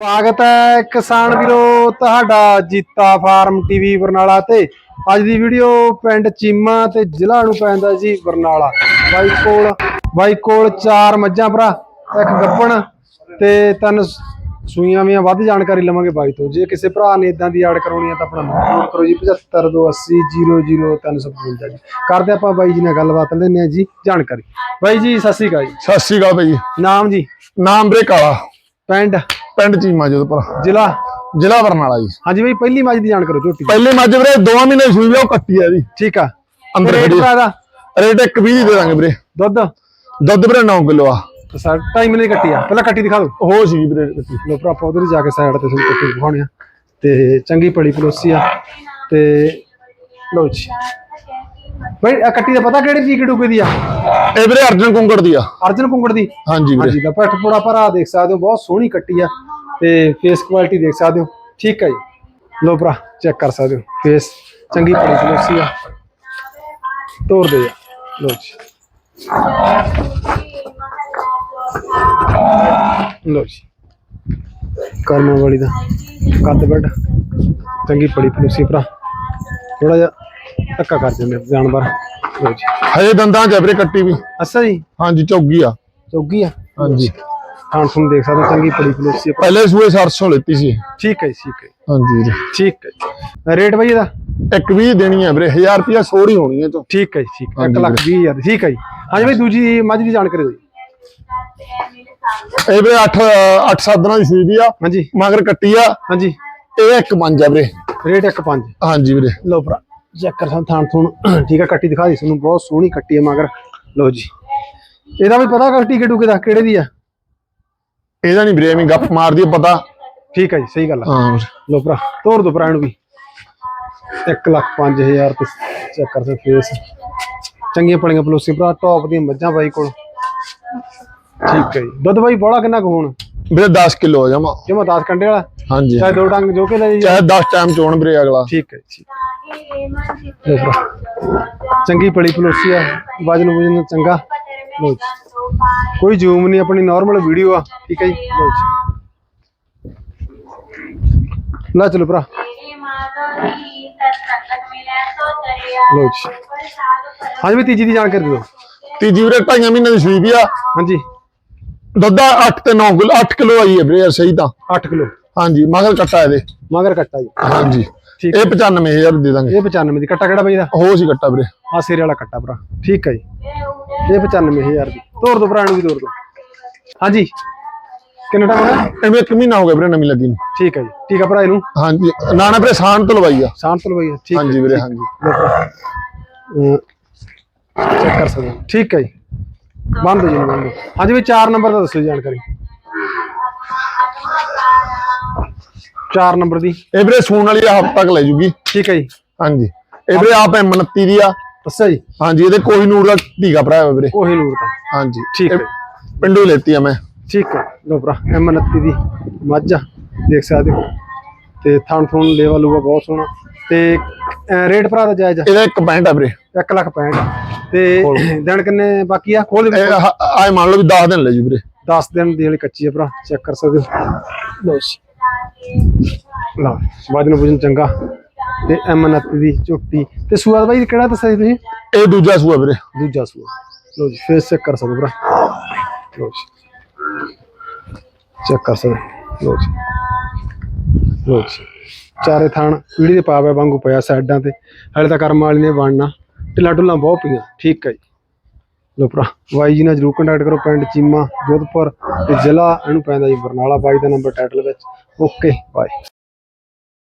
ਸਵਾਗਤ ਹੈ ਕਿਸਾਨ ਵੀਰੋ ਤੁਹਾਡਾ ਜੀਤਾ ਫਾਰਮ ਟੀਵੀ ਬਰਨਾਲਾ ਤੇ। ਅੱਜ ਦੀ ਵੀਡੀਓ ਪਿੰਡ ਚੀਮਾ ਤੇ ਜ਼ਿਲ੍ਹਾ ਨੂੰ ਪੈਂਦਾ ਜੀ ਬਰਨਾਲਾ। ਬਾਈ ਕੋਲ ਬਾਈ ਕੋਲ ਚਾਰ ਮੱਝਾਂ ਭਰਾ ਇੱਕ ਗੱਪਣ ਤੇ ਤਿੰਨ ਸੂਈਆਂ ਵੀਆਂ ਵੱਧ ਜਾਣਕਾਰੀ ਲਵਾਂਗੇ ਬਾਈ ਤੋਂ। ਜੇ ਕਿਸੇ ਭਰਾ ਨੇ ਇਦਾਂ ਦੀ ਆੜ ਕਰਾਉਣੀ ਹੈ ਤਾਂ ਆਪਣਾ ਨੰਬਰ ਕਰੋ ਜੀ 7528000355 ਜੀ। ਕਰਦੇ ਆਪਾਂ ਬਾਈ ਜੀ ਨਾਲ ਗੱਲਬਾਤ ਲੈਂਦੇ ਹਾਂ ਜੀ ਜਾਣਕਾਰੀ। ਬਾਈ ਜੀ ਸਤਿ ਸ਼੍ਰੀ ਅਕਾਲ ਜੀ। ਸਤਿ ਸ਼੍ਰੀ ਅਕਾਲ ਭਾਈ ਨਾਮ ਜੀ? ਨਾਮ ਵੀਰੇ ਕਾਲਾ ਪਿੰਡ? ਪਿੰਡ ਚੀਮਾ ਜੋਧਪੁਰ ਜ਼ਿਲ੍ਹਾ? ਜ਼ਿਲ੍ਹਾ ਬਰਨਾਲਾ ਜੀ। ਹਾਂਜੀ ਬਾਈ ਪਹਿਲੀ ਮੱਝ ਦੀ ਜਾਣ ਕਰੋ ਝੋਟੀ। ਪਹਿਲੇ ਮੱਝ ਵੀਰੇ 2 ਮਹੀਨੇ ਸੂਈ ਆ ਉਹ ਕੱਟੀ ਆ ਜੀ। ਠੀਕ ਆ। ਅੰਦਰ ਰੇਟ ਖੜੀ ਆ। ਦਾ ਰੇਟ ਇੱਕ 20 ਦੀ ਦਾਂਗੇ ਵੀਰੇ। ਦੁੱਧ? ਦੁੱਧ ਵੀਰੇ 9 ਕਿਲੋ ਆ। ਟਾਈਮ ਨਹੀਂ ਕੱਟੀ ਆ। ਪਹਿਲਾਂ ਕੱਟੀ ਦਿਖਾ ਦਿਓ। ਹੋ ਸੀ ਵੀਰੇ ਕੱਟੀ। ਲੋ ਭਰਾ ਉਧਰ ਜਾ ਕੇ ਸਾਈਡ ਤੇ ਤੁਹਾਨੂੰ ਕੱਟੀ ਦਿਖਾਉਣੇ ਆ। ਤੇ ਚੰਗੀ ਪੜੀ ਪਲੋਸੀ ਆ। ਤੇ ਲੋ ਜੀ। ਬਈ ਇਹ ਕੱਟੀ ਦਾ ਪਤਾ ਕਿਹੜੀ ਜੀ ਡੂਬੇ ਦੀ ਆ? ਇਹ ਵੀਰੇ ਅਰਜਨ ਕੁੰਗੜ ਦੀ ਆ। ਅਰਜਨ ਕੁੰਗੜ ਦੀ? ਹਾਂਜੀ ਵੀਰੇ। ਹਾਂਜੀ ਦਾ ਪੱਠ ਪੋੜਾ ਭਰਾ ਦੇਖ ਸਕਦੇ ਹੋ ਬਹੁਤ ਸੋਹਣੀ ਕੱਟੀ ਆ ਤੇ ਫੇਸ ਕੁਆਲਿਟੀ ਦੇਖ ਸਕਦੇ ਹੋ। ਠੀਕ ਹੈ ਜੀ। ਲੋ ਭਰਾ ਚੈੱਕ ਕਰ ਸਕਦੇ ਹੋ। ਫੇਸ ਚੰਗੀ ਪੜੀ ਆ। ਤੋੜ ਦੇ ਲੋ ਜੀ। ਲੋ ਜੀ। ਕਰਮਾ ਵਾਲੀ ਦਾ ਕੱਦ ਬੈਡ ਚੰਗੀ ਪੜੀ ਪਲੋਸੀ ਭਰਾ। ਥੋੜਾ ਜਿਹਾ ਧੱਕਾ ਕਰ ਦਿੰਦੇ ਜਾਨਵਰ। ਹਜੇ ਦੰਦਾਂ ਚ ਵੀਰੇ ਕੱਟੀ ਵੀ। ਅੱਛਾ ਜੀ। ਹਾਂਜੀ ਚੌਗੀ ਆ। ਚੌਗੀ ਆ। ਹਾਂਜੀ। ਹਾਂ ਤੁਹਾਨੂੰ ਦੇਖ ਸਕਦੇ ਹੋ, ਚੰਗੀ ਪੜੀ ਪਲੋਸੀ ਪਹਿਲੇ ਸੂਏ 700 ਲੈਤੀ ਸੀ। ਠੀਕ ਹੈ ਠੀਕ ਹੈ ਹਾਂਜੀ ਠੀਕ ਹੈ। ਰੇਟ ਬਈ ਇਹਦਾ? ਇੱਕ 20 ਦੇਣੀ ਆ ਵੀਰੇ 1000 ਰੁਪਿਆ ਸੋੜੀ ਹੋਣੀ ਹੈ ਤੋਂ। ਠੀਕ ਹੈ ਠੀਕ ਹੈ। 1 ਹਾਂਜੀ ਲੱਖ ਵੀਹ ਹਜ਼ਾਰ ਠੀਕ ਹੈ ਜੀ। ਹਾਂਜੀ ਬਈ ਦੂਜੀ ਮੱਝ ਦੀ ਜਾਣਕਾਰੀ ਦਿਓ ਇਹ ਵੀਰੇ 8 8 7 ਦਿਨਾਂ ਦੀ ਸੂਈ ਦੀ ਆ। ਹਾਂਜੀ। ਮਗਰ ਕੱਟੀ ਆ। ਹਾਂਜੀ। ਇਹ ਇੱਕ ਪੰਜ ਆ ਵੀਰੇ। ਰੇਟ 1.5 ਹਾਂਜੀ ਵੀਰੇ। ਲਓ ਭਰਾ। ਚੈੱਕ ਕਰ ਸਾਂ ਥਾਣ ਥੂਣ ਠੀਕ ਹੈ ਕੱਟੀ ਦਿਖਾ ਦੀ ਤੁਹਾਨੂੰ ਬਹੁਤ ਸੋਹਣੀ ਕੱਟੀ ਹੈ ਮਗਰ। ਲਓ ਜੀ। ਇਹਦਾ ਵੀ ਪਤਾ ਕੱਟੀ ਕਿਹੜੂ ਕਿਦਾ ਕਿਹੜੇ ਦੀ ਆ? ਇਹਦਾ ਨਹੀਂ ਵੀਰੇ ਐਵੇਂ ਗੱਪ ਮਾਰਦੀ ਆ ਪਤਾ। ਠੀਕ ਹੈ ਜੀ ਸਹੀ ਗੱਲ ਆ। ਹਾਂ। ਲਓ ਭਰਾ ਤੋਰ ਦੋ ਭਰਾ ਇਹਨੂੰ ਵੀ। 1 ਲੱਖ 5000 ਤੇ ਚੈੱਕ ਕਰ ਸਕਦੇ ਫੇਸ। ਚੰਗੀਆਂ ਪਲੀਆਂ ਪਲੋਸੀ ਭਰਾ ਟੌਪ ਦੀਆਂ ਮੱਝਾਂ ਬਾਈ ਕੋਲ। ਠੀਕ ਹੈ ਜੀ। ਦੁੱਧ ਬਾਈ ਬੋਲਾ ਕਿੰਨਾ ਕੁ ਹੁਣ? ਵੀਰੇ 10 ਕਿਲੋ ਹੋ ਜਾਵਾਂ ਜਿਵੇਂ 10 ਕੰਡੇ ਵਾਲਾ? ਹਾਂਜੀ। ਚਾਹੇ ਦੋ ਡੰਗ ਜੋ ਕੇ ਲੈ ਜੀ ਚਾਹੇ 10 ਟਾਈਮ ਚੋਣ ਵੀਰੇ ਅਗਲਾ। ਠੀਕ ਹੈ ਜੀ, ਠੀਕ ਲਓ ਚੰਗੀ ਪਲੀ ਪਲੋਸੀ ਆ ਵਜਨ ਵਜਨ ਚੰਗਾ। ਜੀ। ਕੋਈ ਜ਼ੂਮ ਨਹੀਂ ਆਪਣੀ ਨਾਰਮਲ ਵੀਡੀਓ ਆ। ਠੀਕ ਹੈ ਜੀ। ਲੈ ਚਲੋ ਭਰਾ। ਲਓ ਜੀ। ਹਾਂਜੀ ਵੀ ਤੀਜੀ ਦੀ ਜਾਣਕਾਰੀ ਦਿਓ। ਤੀਜੀ ਵੀਰੇ ਢਾਈਆਂ ਮਹੀਨੇ ਦੀ ਸੂਈ ਵੀ ਆ। ਹਾਂਜੀ। ਦੁੱਧ 8 ਤੇ 9 ਕਿਲੋ 8 ਕਿਲੋ ਆਈ ਹੈ ਵੀਰੇ ਸਹੀ ਤਾਂ। 8 ਕਿਲੋ। ਹਾਂਜੀ ਮਗਰ ਕੱਟਾ ਇਹਦੇ। ਮਗਰ ਕੱਟਾ ਜੀ। ਹਾਂਜੀ। ਠੀਕ ਇਹ 95000 ਦੇ ਦਾਂਗੇ। ਇਹ 95 ਦੀ। ਕੱਟਾ ਕਿਹੜਾ ਬਈ ਦਾ ਹੋ ਸੀ ਕੱਟਾ ਵੀਰੇ। ਆ ਸਿਰੇ ਵਾਲਾ ਕੱਟਾ ਭਰਾ। ਠੀਕ ਹੈ ਜੀ। ਇਹ 95000 ਦੀ। ਤੋਰ ਦੋ ਭਰਾ ਨੂੰ ਵੀ ਤੋਰ ਦੋ। ਹਾਂਜੀ। ਕਿੰਨਾ ਟਾਈਮ ਹੋਇਆ ਐਵੇਂ ਇੱਕ ਮਹੀਨਾ ਹੋ ਗਿਆ ਵੀਰੇ ਨਵੀਂ ਲੱਗੀ ਨੂੰ। ਠੀਕ ਹੈ ਜੀ। ਠੀਕ ਆ ਭਰਾ ਇਹਨੂੰ? ਹਾਂਜੀ। ਨਾ ਨਾ ਵੀਰੇ ਸਾਨ ਤੋਂ ਲਵਾਈ ਆ। ਸ਼ਾਂਤ ਲਵਾਈ ਠੀਕ ਹੈ ਹਾਂਜੀ ਵੀਰੇ ਹਾਂਜੀ। ਚੈੱਕ ਕਰ ਸਕਦੇ ਹੋ। ਠੀਕ ਹੈ ਜੀ। ਬੰਦ ਹੋ ਜੀ ਬੰਦ। ਹੋ। ਹਾਂਜੀ ਵੀ 4 ਨੰਬਰ ਦਾ ਦੱਸੋ ਜਾਣਕਾਰੀ। 4 ਨੰਬਰ ਦੀ। ਇਹ ਵੀਰੇ ਸੂਣ ਵਾਲੀ ਹਫ਼ਤਾ ਤੱਕ ਲੈ ਜੂਗੀ। ਠੀਕ ਹੈ ਜੀ। ਹਾਂਜੀ। ਇਹ ਵੀਰੇ ਆਪ ਐਮ 29 ਦੀ ਆ। ਦੱਸੋ ਜੀ? ਹਾਂਜੀ ਇਹਦੇ ਕੋਈ ਨੂਰ ਦਾ ਧੀਗਾ ਭਰਾ ਹੋਇਆ ਵੀਰੇ। ਉਹੀ ਨੂਰ ਦਾ। ਹਾਂਜੀ। ਠੀਕ ਹੈ ਪਿੰਡੋਂ ਹੀ ਲੈਤੀ ਆ ਮੈਂ। ਠੀਕ ਹੈ। ਲੋ ਭਰਾ M29 ਦੀ ਮੱਝ ਆ। ਦੇਖ ਸਕਦੇ ਹੋ। ਤੇ ਥਣ ਥਣ ਲੈਵਲ ਲੂਗਾ ਬਹੁਤ ਸੋਹਣਾ। ਤੇ ਰੇਟ ਭਰਾ ਦਾ ਜਾਇਜ਼ ਇਹਦਾ ਇੱਕ ਪੈਂਟ ਆ ਵੀਰੇ। 1 ਲੱਖ 65 ਤੇ ਦਿਨ ਕਿੰਨੇ ਬਾਕੀ ਆ? ਖੋਲ ਦੇ ਆਏ ਮੰਨ ਲਓ ਵੀ 10 ਦਿਨ ਲੈ ਜੂ ਵੀਰੇ। 10 ਦਿਨ ਦੀ ਵਾਲੀ ਕੱਚੀ ਆ ਭਰਾ ਚੈੱਕ ਕਰ ਸਕਦੇ ਹੋ। ਲਓ ਜੀ। ਲਓ ਵਜਨ ਵਜਨ ਚੰਗਾ। ਤੇ M29 ਦੀ ਝੋਟੀ। ਤੇ ਸੂਆ ਬਾਈ ਕਿਹੜਾ ਦੱਸਿਆ ਤੁਸੀਂ? ਇਹ ਦੂਜਾ ਸੂਆ ਵੀਰੇ। ਦੂਜਾ ਸੂਆ। ਲਓ ਜੀ ਫੇਸ ਚੈੱਕ ਕਰ ਸਕਦੇ ਭਰਾ। ਲਓ ਜੀ। ਚੈੱਕ ਕਰ ਸਕਦੇ। ਲਓ ਜੀ। ਲਓ ਜੀ। ਚਾਰੇ ਥਾਣ ਪੀੜੀ ਦੇ ਪਾਵੇ ਵਾਂਗੂ ਪਿਆ ਸਾਈਡਾਂ ਤੇ। ਹਲੇ ਤਾਂ ਕਰਮ ਵਾਲੀ ਨੇ ਬਣਨਾ। ਢਿੱਲਾ ਢੁੱਲਾ ਬਹੁਤ ਪਈਆਂ ਠੀਕ ਹੈ ਜੀ। ਲੋ ਭਰਾ, ਬਾਈ ਜੀ ਨਾਲ ਜਰੂਰ ਕੰਟੈਕਟ ਕਰੋ ਪਿੰਡ ਚੀਮਾ, ਜੋਧਪੁਰ ਤੇ ਜ਼ਿਲ੍ਹਾ, ਇਹਨੂੰ ਪੈਂਦਾ ਜੀ ਬਰਨਾਲਾ, ਬਾਈ ਦਾ ਨੰਬਰ ਟਾਈਟਲ ਵਿੱਚ। Okay bye